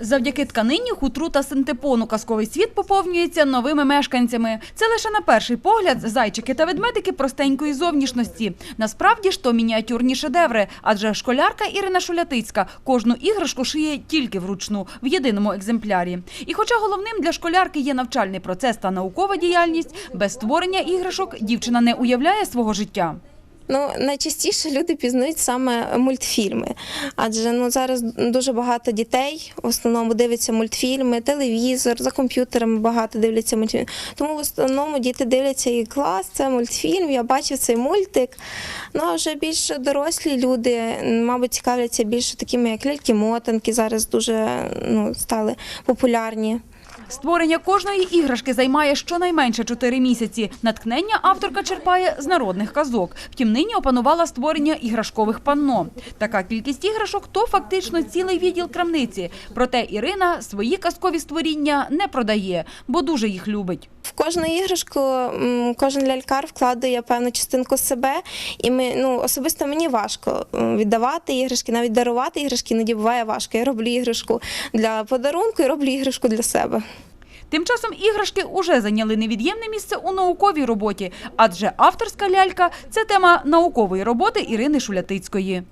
Завдяки тканині, хутру та синтепону казковий світ поповнюється новими мешканцями. Це лише на перший погляд зайчики та ведмедики простенької зовнішності. Насправді ж то мініатюрні шедеври, адже школярка Ірина Шулятицька кожну іграшку шиє тільки вручну, в єдиному екземплярі. І хоча головним для школярки є навчальний процес та наукова діяльність, без створення іграшок дівчина не уявляє свого життя. Ну, найчастіше люди пізнають саме мультфільми, адже ну зараз дуже багато дітей в основному дивляться мультфільми, телевізор, за комп'ютерами багато дивляться мультфільми. Тому в основному діти дивляться і клас, це мультфільм. Я бачив цей мультик. Ну а вже більш дорослі люди, мабуть, цікавляться більше такими, як ляльки-мотанки, зараз дуже ну, стали популярні. Створення кожної іграшки займає щонайменше 4 місяці. Натхнення авторка черпає з народних казок. Втім, нині опанувала створення іграшкових панно. Така кількість іграшок – то фактично цілий відділ крамниці. Проте Ірина свої казкові створіння не продає, бо дуже їх любить. В кожну іграшку кожен лялькар вкладає певну частинку себе, і ми ну особисто мені важко віддавати іграшки, навіть дарувати іграшки іноді буває важко. Я роблю іграшку для подарунку і роблю іграшку для себе. Тим часом іграшки уже зайняли невід'ємне місце у науковій роботі, адже авторська лялька – це тема наукової роботи Ірини Шулятицької.